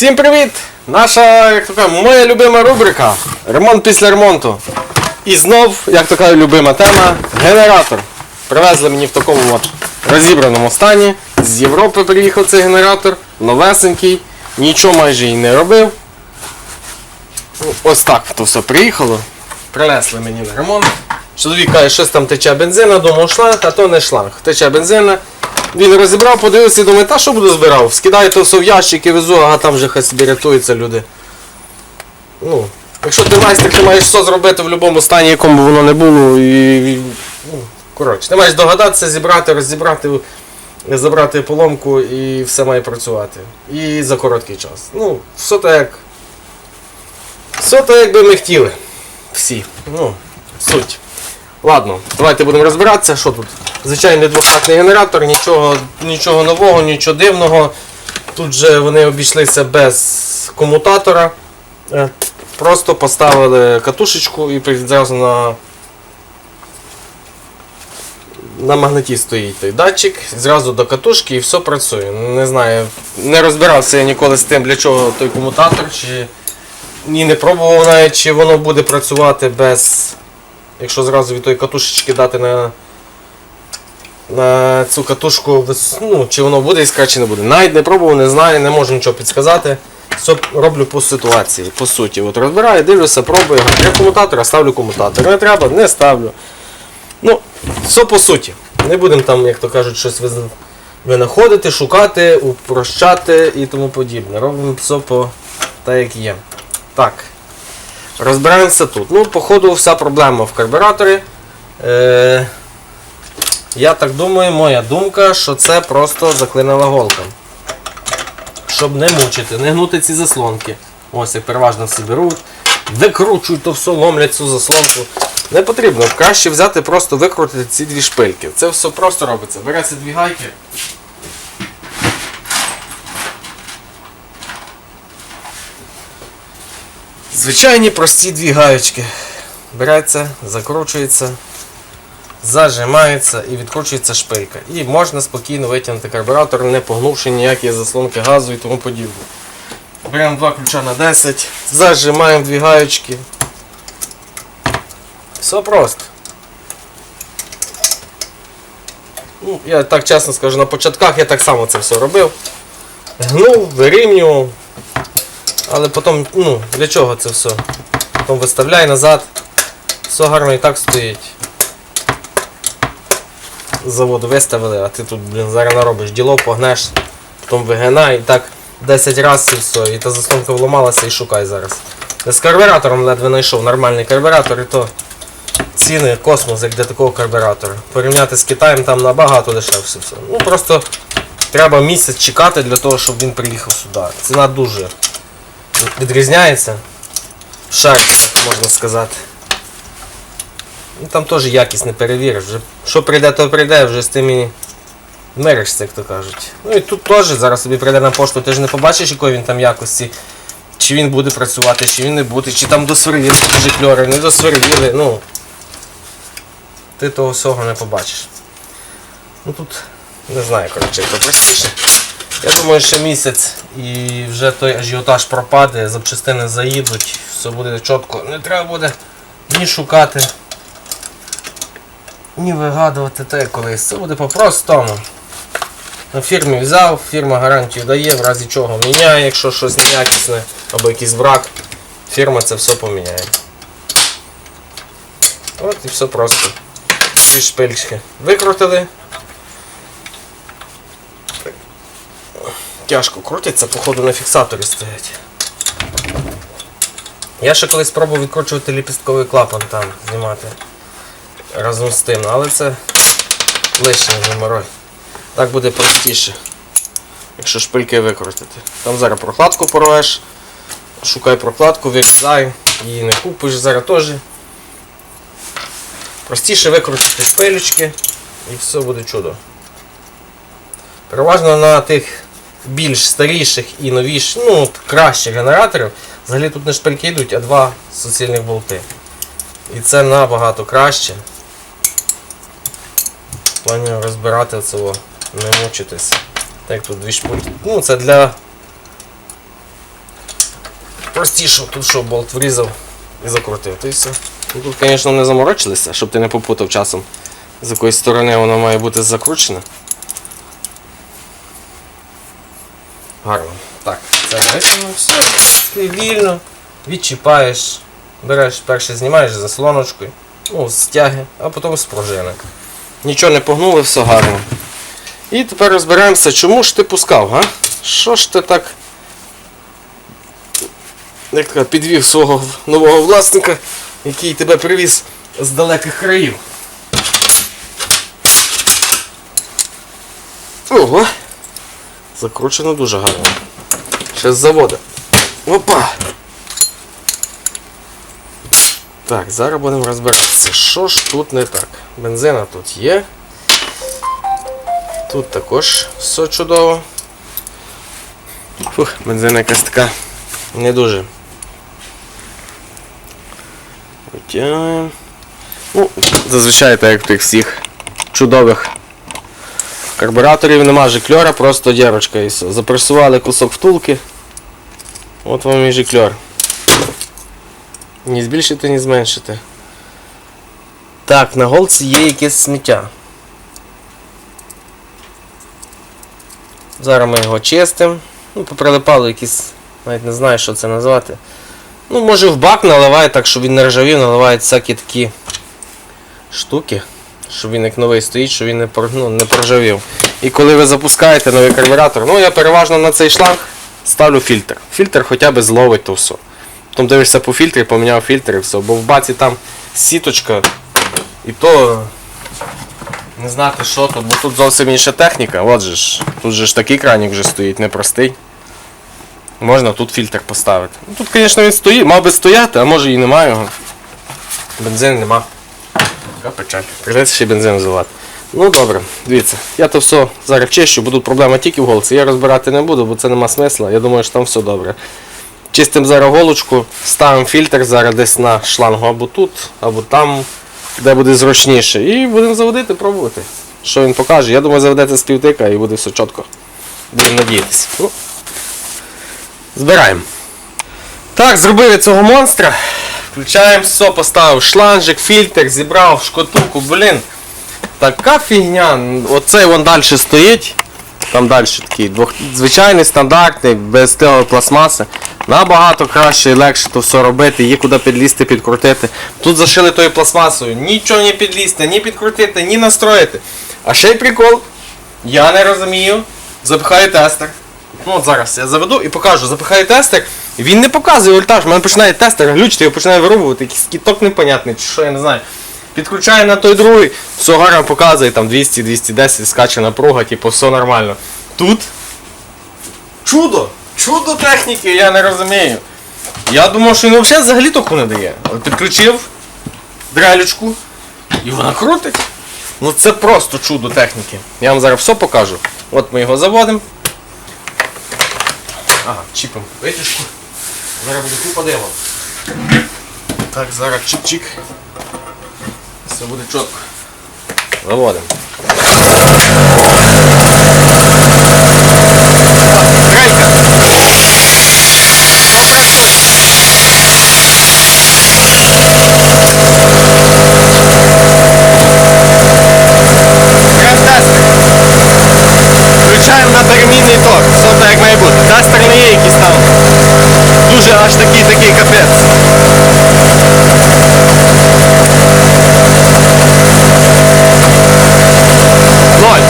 Всім привіт! Наша, як то кажуть, моя любима рубрика Ремонт після ремонту. І знов, як то кажуть, любима тема генератор. Привезли мені в такому от розібраному стані. З Європи приїхав цей генератор, новесенький, нічого майже і не робив. Ось так то все приїхало. Принесли мені на ремонт. Чоловік каже, щось там тече бензина, думав шланг, а то не шланг. Тече бензина. Він розібрав, подивився і думає, та що буду збирав? Скидаю то все в ящики, везу, а там вже хай собі рятуються люди. Ну, якщо ти майстер, ти маєш все зробити в будь-якому стані, якому воно не було. І, і, ну, коротше, ти маєш догадатися, зібрати, розібрати, забрати поломку і все має працювати. І за короткий час. Ну, все так як. Все так, як би ми хотіли. Всі. Ну, суть. Ладно, давайте будемо розбиратися, що тут. Звичайний двохтактний генератор, нічого, нічого нового, нічого дивного. Тут же вони обійшлися без комутатора. Е, Просто поставили катушечку і зразу на на магнеті стоїть той датчик, зразу до катушки і все працює. Не знаю, не розбирався я ніколи з тим, для чого той комутатор, чи ні, не пробував навіть, чи воно буде працювати без. Якщо зразу від тої катушечки дати на на цю катушку, ну, чи воно буде іскра, чи не буде. Навіть не пробував, не знаю, не можу нічого підсказати. Все роблю по ситуації, по суті. От розбираю, дивлюся, пробую. Треба комутатора, ставлю комутатор. Не треба, не ставлю. Ну, все по суті. Не будемо там, як то кажуть, щось винаходити, шукати, упрощати і тому подібне. Робимо все по так, як є. Так. Розбираємося тут. Ну, походу, вся проблема в карбюраторі. Е, я так думаю, моя думка, що це просто заклинила голка. Щоб не мучити, не гнути ці заслонки. Ось як переважно всі беруть, викручують то все, ломлять цю заслонку. Не потрібно, краще взяти, просто викрутити ці дві шпильки. Це все просто робиться. Береться дві гайки. Звичайні прості дві гаєчки. Береться, закручується, зажимається і відкручується шпилька. І можна спокійно витягнути карбюратор, не погнувши ніякі заслонки газу і тому подібне. Беремо два ключа на 10, зажимаємо дві гаєчки. Все просто. Ну, я так чесно скажу, на початках я так само це все робив. Гнув, вирівнював. Але потім, ну, для чого це все? Потім виставляй назад. Все гарно і так стоїть. Заводу виставили, а ти тут, блін, зараз наробиш діло, погнеш, потім вигинай і так 10 разів і все. І та заслонка вламалася і шукай зараз. З карбюратором ледве знайшов нормальний карбюратор і то ціни космос, як для такого карбюратора. Порівняти з Китаєм там набагато дешевше все. Ну просто треба місяць чекати для того, щоб він приїхав сюди. Ціна дуже відрізняється. Шариться, можна сказати. Ну, там теж якість не перевіриш. Вже, що прийде, то прийде, вже з тим і миришся, як то кажуть. Ну і тут теж зараз собі прийде на пошту, ти ж не побачиш, якої він там якості. Чи він буде працювати, чи він не буде, чи там досверлили житльори, не досверлили, ну. Ти того всього не побачиш. Ну тут не знаю, коротше, то простіше. Я думаю, ще місяць і вже той ажіотаж пропаде, запчастини заїдуть, все буде чітко. Не треба буде ні шукати, ні вигадувати те колись. Це буде по-простому. На фірмі взяв, фірма гарантію дає, в разі чого міняє, якщо щось неякісне або якийсь брак, фірма це все поміняє. От і все просто. Ці шпильчики викрутили. Тяжко крутиться, походу на фіксаторі стоять. Я ще колись пробував відкручувати ліпістковий клапан там, знімати разом з тим, але це лишній геморой. Так буде простіше, якщо шпильки викрутити. Там зараз прокладку порвеш, шукай прокладку, вирізай, її не купиш зараз теж. Простіше викрутити шпилечки і все буде чудо. Переважно на тих більш старіших і новіших, ну, кращих генераторів, взагалі тут не шпильки йдуть, а два суцільних болти. І це набагато краще. В плані розбирати цього, не мучитися. Так тут дві шпильки. Ну, це для простіше, тут що болт врізав і закрутив. То і все. Ну, тут, звісно, не заморочилися, щоб ти не попутав часом, з якої сторони воно має бути закручене. Гарно. Так, це висунув, все. Ти вільно відчіпаєш, береш перше знімаєш заслоночкою, ну, з тяги, а потім з пружини. Нічого не погнули, все гарно. І тепер розберемося, чому ж ти пускав, га? Що ж ти так як підвів свого нового власника, який тебе привіз з далеких країв. Ого! Закручено дуже гарно. Ще з заводу. Опа! Так, зараз будемо розбиратися. Що ж тут не так? Бензина тут є. Тут також все чудово. Фух, бензина якась така не дуже. Витягуємо. Ну, зазвичай так як тих всіх чудових карбураторів нема жикльора, просто дірочка і. Запресували кусок втулки. От вам і жикльор. Ні збільшити, ні зменшити. Так, на голці є якесь сміття. Зараз ми його чистимо. Ну, поприлипало якісь, навіть не знаю, що це назвати. Ну, може в бак наливає так, щоб він не ржавів, наливають всякі такі штуки, щоб він як новий стоїть, щоб він не, ну, не проржавів. І коли ви запускаєте новий карбюратор, ну я переважно на цей шланг ставлю фільтр. Фільтр хоча б зловить то все. Потім дивишся по фільтрі, поміняв фільтр і все. Бо в баці там сіточка і то не знати що то, бо тут зовсім інша техніка. От же ж, тут же ж такий кранік вже стоїть, непростий. Можна тут фільтр поставити. Ну, Тут, звісно, він стоїть, мав би стояти, а може і немає його. Бензину нема. Така печаль. Придеться ще бензин взивати. Ну добре, дивіться, я то все зараз чищу, будуть проблеми тільки в голці. Я розбирати не буду, бо це нема смисла. Я думаю, що там все добре. Чистимо зараз голочку, ставимо фільтр зараз десь на шлангу або тут, або там, де буде зручніше. І будемо заводити, пробувати. Що він покаже? Я думаю, заведеться з півтика і буде все чітко. Будемо надіятися. Ну, Збираємо. Так, зробили цього монстра. Включаємо все, поставив шланжик, фільтр, зібрав шкатулку, блін. Така фігня. Оцей вон далі стоїть. Там далі такий двох... звичайний, стандартний, без того пластмаси. Набагато краще і легше то все робити, є куди підлізти, підкрутити. Тут зашили тою пластмасою. Нічого не підлізти, ні підкрутити, ні настроїти. А ще й прикол. Я не розумію. Запихаю тестер. Ну от зараз я заведу і покажу, запихаю тестер. Він не показує вольтаж, в мене починає тестер глючити, його починає вирубувати, якийсь кіток непонятний, чи що я не знаю. Підключаю на той другий, все гарно показує, там 200-210 скаче напруга, типу, все нормально. Тут чудо! Чудо техніки, я не розумію. Я думав, що він взагалі току не дає. Але підключив дрелючку і вона крутить. Ну це просто чудо техніки. Я вам зараз все покажу. От ми його заводимо. Ага, чіпом витяжку. Зараз буде купа дива. Так, зараз чик-чик. Все буде чітко. Заводимо. Дрейка. Крем-тестер. Включаємо на перемінний ток. Все так як має бути. Тестер не є якийсь там. Дуже аж такий такий капець. Ноль.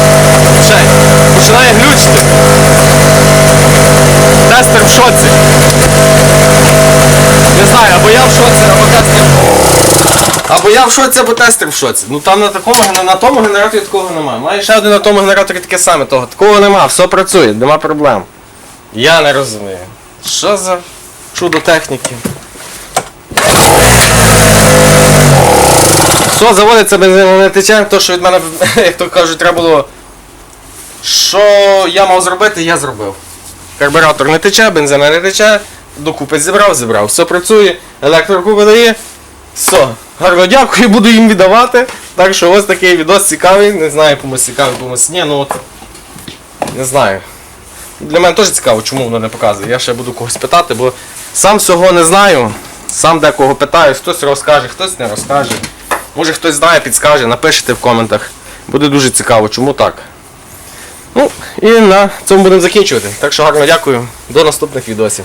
Ще. Починає глючити. Тестер в шоці. Не знаю, або я в шоці, або тестер. Або я в шоці, або тестер в шоці. Ну там на такому на, тому генераторі такого немає. Має ще один на тому генераторі таке саме того. Такого нема, все працює, нема проблем. Я не розумію. Що за чудо техніки? Все, заводиться не тече, то що від мене, як то кажуть, треба було. Що я мав зробити, я зробив. Карбюратор не тече, бензин не тече, докупи зібрав, зібрав. Все працює, електрику видає. Все. Гарно дякую, буду їм віддавати. Так що ось такий відос цікавий. Не знаю, комусь цікавий, комусь ні, ну от. Не знаю. Для мене теж цікаво, чому воно не показує. Я ще буду когось питати, бо Сам всього не знаю. Сам декого питаю, хтось розкаже, хтось не розкаже. Може хтось знає, підскаже, напишіть в коментах. Буде дуже цікаво, чому так. Ну, і на цьому будемо закінчувати. Так що гарно дякую. До наступних відосів.